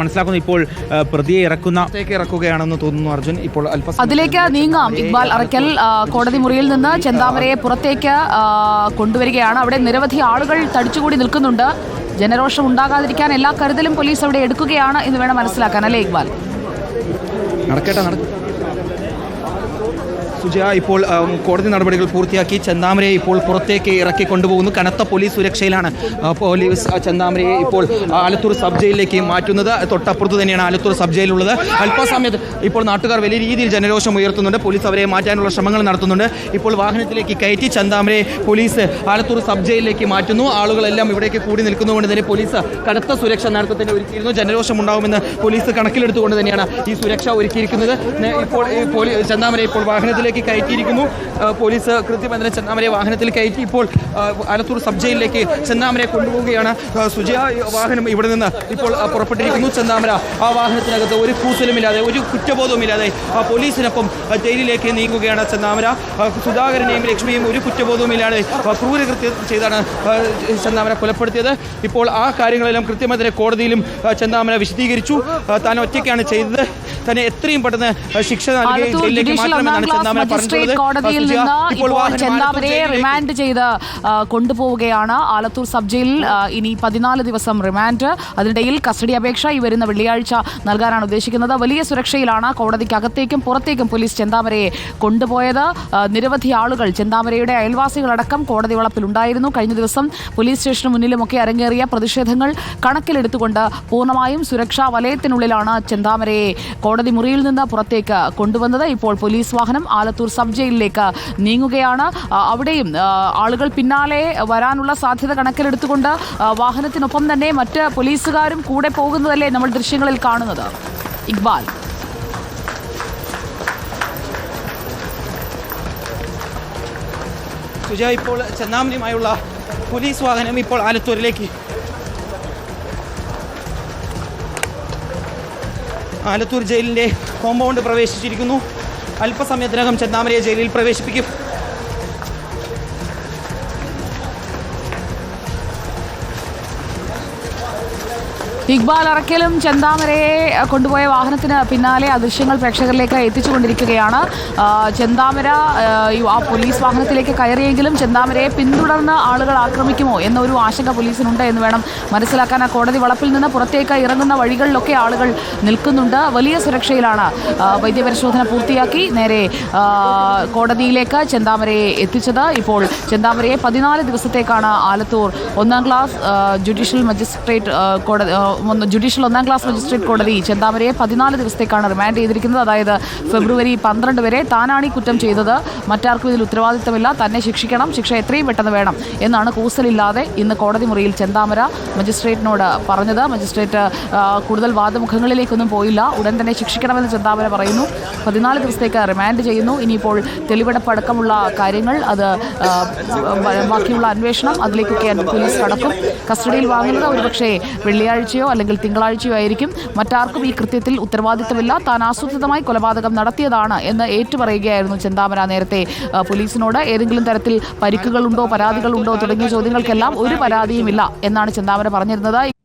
മനസ്സിലാക്കുന്നു. ഇപ്പോൾ പ്രതിയെ ഇറക്കുന്ന ഇറക്കുകയാണെന്ന് തോന്നുന്നു അർജുൻ. ഇപ്പോൾ അതിലേക്ക് നീങ്ങാം. ഇക്ബാൽ അറക്കൽ കോടതി മുറിയിൽ നിന്ന് ചെന്താമരയെ പുറത്തേക്ക് കൊണ്ടുവരികയാണ്. അവിടെ നിരവധി ആളുകൾ തടിച്ചുകൂടി നിൽക്കുന്നുണ്ട്. ജനരോഷം ഉണ്ടാകാതിരിക്കാൻ എല്ലാ കരുതലും പോലീസ് അവിടെ എടുക്കുകയാണ് എന്ന് വേണം മനസ്സിലാക്കാൻ. അല്ലേ ഇക്ബാൽ? നടക്കട്ടെ നടക്കും സുജയ ഇപ്പോൾ കോടതി നടപടികൾ പൂർത്തിയാക്കി. ചെന്താമരയെ ഇപ്പോൾ പുറത്തേക്ക് ഇറക്കി കൊണ്ടുപോകുന്നു. കനത്ത പോലീസ് സുരക്ഷയിലാണ് പോലീസ് ചന്താമരയെ ഇപ്പോൾ ആലത്തൂർ സബ് ജയിലിലേക്ക് മാറ്റുന്നത്. തൊട്ടപ്പുറത്ത് തന്നെയാണ് ആലത്തൂർ സബ് ജയിലുള്ളത്. അല്പസമയത്ത് ഇപ്പോൾ നാട്ടുകാർ വലിയ രീതിയിൽ ജനരോഷം ഉയർത്തുന്നുണ്ട്. പോലീസ് അവരെ മാറ്റാനുള്ള ശ്രമങ്ങൾ നടത്തുന്നുണ്ട്. ഇപ്പോൾ വാഹനത്തിലേക്ക് കയറ്റി ചെന്താമരയെ പോലീസ് ആലത്തൂർ സബ് ജയിലിലേക്ക് മാറ്റുന്നു. ആളുകളെല്ലാം ഇവിടേക്ക് കൂടി നിൽക്കുന്നതുകൊണ്ട് തന്നെ പോലീസ് കനത്ത സുരക്ഷ നേരത്തെ തന്നെ ഒരുക്കിയിരുന്നു. ജനരോഷം ഉണ്ടാകുമെന്ന് പോലീസ് കണക്കിലെടുത്തുകൊണ്ട് തന്നെയാണ് ഈ സുരക്ഷ ഒരുക്കിയിരിക്കുന്നത്. ഇപ്പോൾ ചെന്താമര ഇപ്പോൾ വാഹനത്തിലേക്ക് കയറ്റിയിരിക്കുന്നു. ആ, പോലീസ് കൃത്യബന്ധനം ചെന്നാമരയെ വാഹനത്തിൽ കയറ്റി ഇപ്പോൾ ആലത്തൂർ സബ് ജയിലിലേക്ക് ചെന്നാമരയെ കൊണ്ടുപോവുകയാണ്. സുജയ വാഹനം ഇവിടെ നിന്ന് ഇപ്പോൾ പുറപ്പെട്ടിരിക്കുന്നു. ചെന്നാമര ആ വാഹനത്തിനകത്ത് ഒരു കൂസലുമില്ലാതെ ഒരു കുറ്റബോധവുമില്ലാതെ ആ പോലീസിനൊപ്പം ജയിലിലേക്ക് നീങ്ങുകയാണ് ചെന്നാമര. സുധാകരനെയും ലക്ഷ്മിയും ഒരു കുറ്റബോധവുമില്ലാതെ ക്രൂരകൃത്യം ചെയ്താണ് ചെന്നാമര കൊലപ്പെടുത്തിയത്. ഇപ്പോൾ ആ കാര്യങ്ങളെല്ലാം കൃത്യമായി തന്നെ കോടതിയിലും ചെന്നാമര വിശദീകരിച്ചു. താൻ ഒറ്റയ്ക്കാണ് ചെയ്തത്. തന്നെ എത്രയും പെട്ടെന്ന് ശിക്ഷ കോടതിയിൽ നിന്ന് ഇപ്പോൾ റിമാൻഡ് ചെയ്ത് കൊണ്ടുപോവുകയാണ്. ആലത്തൂർ സബ് ജയിലിൽ ഇനി പതിനാല് ദിവസം റിമാൻഡ്. അതിനിടയിൽ കസ്റ്റഡി അപേക്ഷ ഈ വരുന്ന വെള്ളിയാഴ്ച നൽകാനാണ് ഉദ്ദേശിക്കുന്നത്. വലിയ സുരക്ഷയിലാണ് കോടതിക്കകത്തേക്കും പുറത്തേക്കും പോലീസ് ചെന്താമരയെ കൊണ്ടുപോയത്. നിരവധി ആളുകൾ ചെന്താമരയുടെ അയൽവാസികളടക്കം കോടതി വളപ്പിലുണ്ടായിരുന്നു കഴിഞ്ഞ ദിവസം പോലീസ് സ്റ്റേഷന് മുന്നിലുമൊക്കെ അരങ്ങേറിയ പ്രതിഷേധങ്ങൾ കണക്കിലെടുത്തുകൊണ്ട് പൂർണമായും സുരക്ഷാ വലയത്തിനുള്ളിലാണ് ചെന്താമരയെ കോടതി മുറിയിൽ നിന്ന് പുറത്തേക്ക് കൊണ്ടുവന്നത്. ഇപ്പോൾ പോലീസ് വാഹനം ആലത്തൂർ സബ് ജയിലിലേക്ക് നീങ്ങുകയാണ്. അവിടെയും ആളുകൾ പിന്നാലെ വരാനുള്ള സാധ്യത കണക്കിലെടുത്തുകൊണ്ട് വാഹനത്തിനൊപ്പം തന്നെ മറ്റ് പോലീസുകാരും കൂടെ പോകുന്നതല്ലേ നമ്മൾ ദൃശ്യങ്ങളിൽ കാണുന്നത്. ഇക്ബാൽ. സുജ ഇപ്പോൾ ചെന്നാമരയുമായുള്ള പോലീസ് വാഹനം ഇപ്പോൾ ആലത്തൂരിലേക്ക് ആലത്തൂർ ജയിലിന്റെ കോമ്പൗണ്ട് പ്രവേശിച്ചിരിക്കുന്നു. അല്പസമയത്തിനകം ചെന്നാമരയെ ജയിലിൽ പ്രവേശിപ്പിക്കും. ഇക്ബാൽ അറക്കലും ചെന്താമരയെ കൊണ്ടുപോയ വാഹനത്തിന് പിന്നാലെ ആ ദൃശ്യങ്ങൾ പ്രേക്ഷകരിലേക്ക് എത്തിച്ചുകൊണ്ടിരിക്കുകയാണ്. ചെന്താമര ആ, പോലീസ് വാഹനത്തിലേക്ക് കയറിയെങ്കിലും ചെന്താമരയെ പിന്തുടർന്ന് ആളുകൾ ആക്രമിക്കുമോ എന്നൊരു ആശങ്ക പോലീസിനുണ്ട് എന്ന് വേണം മനസ്സിലാക്കാൻ. ആ കോടതി വളപ്പിൽ നിന്ന് പുറത്തേക്ക് ഇറങ്ങുന്ന വഴികളിലൊക്കെ ആളുകൾ നിൽക്കുന്നുണ്ട്. വലിയ സുരക്ഷയിലാണ് വൈദ്യപരിശോധന പൂർത്തിയാക്കി നേരെ കോടതിയിലേക്ക് ചെന്താമരയെ എത്തിച്ചത്. ഇപ്പോൾ ചെന്താമരയെ പതിനാല് ദിവസത്തേക്കാണ് ആലത്തൂർ ഒന്നാം ക്ലാസ് ജുഡീഷ്യൽ മജിസ്ട്രേറ്റ് കോടതി ജുഡീഷ്യൽ ഒന്നാം ക്ലാസ് മജിസ്ട്രേറ്റ് കോടതി ചെന്താമരയെ പതിനാല് ദിവസത്തേക്കാണ് റിമാൻഡ് ചെയ്തിരിക്കുന്നത്. അതായത് ഫെബ്രുവരി പന്ത്രണ്ട് വരെ താനാണ് ഈ കുറ്റം ചെയ്തത്. മറ്റാർക്കും ഇതിൽ ഉത്തരവാദിത്തമില്ല. തന്നെ ശിക്ഷിക്കണം. ശിക്ഷ എത്രയും പെട്ടെന്ന് വേണം എന്നാണ് കൂസലില്ലാതെ ഇന്ന് കോടതി മുറിയിൽ ചെന്താമര മജിസ്ട്രേറ്റിനോട് പറഞ്ഞത്. മജിസ്ട്രേറ്റ് കൂടുതൽ വാദമുഖങ്ങളിലേക്കൊന്നും പോയില്ല. ഉടൻ തന്നെ ശിക്ഷിക്കണമെന്ന് ചെന്താമര പറയുന്നു. പതിനാല് ദിവസത്തേക്ക് റിമാൻഡ് ചെയ്യുന്നു. ഇനിയിപ്പോൾ തെളിവെടുപ്പടക്കമുള്ള കാര്യങ്ങൾ അത് ബാക്കിയുള്ള അന്വേഷണം അതിലേക്കൊക്കെ പോലീസ് കടക്കും. കസ്റ്റഡിയിൽ വാങ്ങുന്നത് ഒരുപക്ഷേ വെള്ളിയാഴ്ചയോ അല്ലെങ്കിൽ തിങ്കളാഴ്ചയോ ആയിരിക്കും മറ്റാർക്കും ഈ കൃത്യത്തിൽ ഉത്തരവാദിത്തമില്ല. താൻ ആസൂത്രിതമായി കൊലപാതകം നടത്തിയതാണ് എന്ന് ഏറ്റുപറയുകയായിരുന്നു ചെന്താമര നേരത്തെ. പോലീസിനോട് ഏതെങ്കിലും തരത്തിൽ പരിക്കുകളുണ്ടോ പരാതികളുണ്ടോ തുടങ്ങിയ ചോദ്യങ്ങൾക്കെല്ലാം ഒരു പരാതിയുമില്ല എന്നാണ് ചെന്താമര പറഞ്ഞിരുന്നത്.